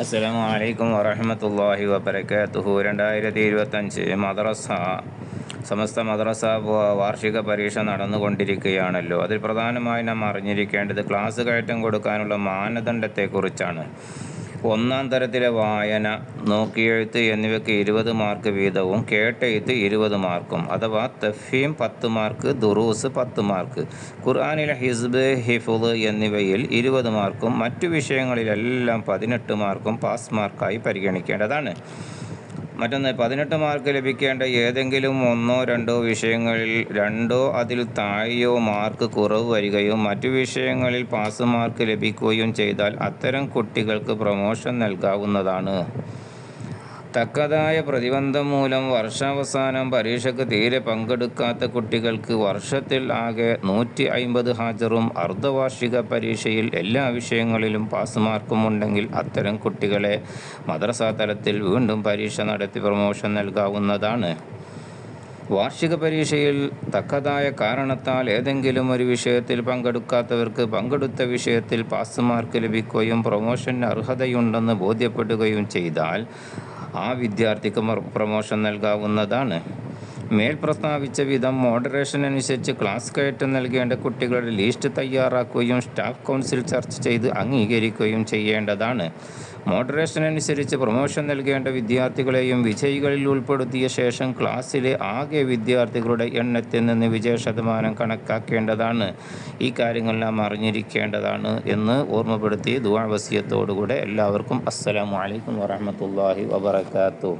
അസ്സലാമു അലൈക്കും വറഹമത്തല്ലാഹി വബർക്കാത്തുഹു രണ്ടായിരത്തി ഇരുപത്തഞ്ച് മദ്രസ സമസ്ത മദ്രസ വാർഷിക പരീക്ഷ നടന്നുകൊണ്ടിരിക്കുകയാണല്ലോ. അതിൽ പ്രധാനമായി നാം അറിഞ്ഞിരിക്കേണ്ടത് ക്ലാസ് കയറ്റം കൊടുക്കാനുള്ള മാനദണ്ഡത്തെക്കുറിച്ചാണ്. ഒന്നാം തരത്തിലെ വായന നോക്കിയെഴുത്ത് എന്നിവയ്ക്ക് ഇരുപത് മാർക്ക് വീതവും കേട്ടെഴുത്ത് ഇരുപത് മാർക്കും അഥവാ തഫീം പത്ത് മാർക്ക് ദുറൂസ് പത്ത് മാർക്ക് ഖുർആാനിലെ ഹിസ്ബ് ഹിഫുദ് എന്നിവയിൽ ഇരുപത് മാർക്കും മറ്റു വിഷയങ്ങളിലെല്ലാം പതിനെട്ട് മാർക്കും പാസ് മാർക്കായി പരിഗണിക്കേണ്ടതാണ്. മറ്റൊന്ന് പതിനെട്ട് മാർക്ക് ലഭിക്കേണ്ട ഏതെങ്കിലും ഒന്നോ രണ്ടോ വിഷയങ്ങളിൽ രണ്ടോ അതിൽ താഴെയോ മാർക്ക് കുറവ് വരികയും മറ്റു വിഷയങ്ങളിൽ പാസ് മാർക്ക് ലഭിക്കുകയും ചെയ്താൽ അത്തരം കുട്ടികൾക്ക് പ്രൊമോഷൻ നൽകാവുന്നതാണ്. തക്കതായ പ്രതിബന്ധം മൂലം വർഷാവസാനം പരീക്ഷയ്ക്ക് തീരെ പങ്കെടുക്കാത്ത കുട്ടികൾക്ക് വർഷത്തിൽ ആകെ നൂറ്റി അയിമ്പത് ഹാജറും അർദ്ധവാർഷിക പരീക്ഷയിൽ എല്ലാ വിഷയങ്ങളിലും പാസ് മാർക്കും ഉണ്ടെങ്കിൽ അത്തരം കുട്ടികളെ മദ്രസാ തലത്തിൽ വീണ്ടും പരീക്ഷ നടത്തി പ്രമോഷൻ നൽകാവുന്നതാണ്. വാർഷിക പരീക്ഷയിൽ തക്കതായ കാരണത്താൽ ഏതെങ്കിലും ഒരു വിഷയത്തിൽ പങ്കെടുക്കാത്തവർക്ക് പങ്കെടുത്ത വിഷയത്തിൽ പാസ് മാർക്ക് ലഭിക്കുകയും പ്രൊമോഷന് അർഹതയുണ്ടെന്ന് ബോധ്യപ്പെടുകയും ചെയ്താൽ ആ വിദ്യാർത്ഥിക്ക് പ്രമോഷൻ നൽകാവുന്നതാണ്. മേൽ പ്രസ്താവിച്ച വിധം മോഡറേഷൻ അനുസരിച്ച് ക്ലാസ് കയറ്റം നൽകേണ്ട കുട്ടികളുടെ ലിസ്റ്റ് തയ്യാറാക്കുകയും സ്റ്റാഫ് കൗൺസിൽ ചർച്ച ചെയ്ത് അംഗീകരിക്കുകയും ചെയ്യേണ്ടതാണ്. മോഡറേഷൻ അനുസരിച്ച് പ്രൊമോഷൻ നൽകേണ്ട വിദ്യാർത്ഥികളെയും വിജയികളിൽ ഉൾപ്പെടുത്തിയ ശേഷം ക്ലാസ്സിലെ ആകെ വിദ്യാർത്ഥികളുടെ എണ്ണത്തിൽ നിന്ന് വിജയ ശതമാനം കണക്കാക്കേണ്ടതാണ്. ഈ കാര്യങ്ങളെല്ലാം അറിഞ്ഞിരിക്കേണ്ടതാണ് എന്ന് ഓർമ്മപ്പെടുത്തി ദുവാവസ്യത്തോടുകൂടെ എല്ലാവർക്കും അസ്സലാമു അലൈക്കും വറഹമത്തല്ലാഹി വബർക്കാത്തു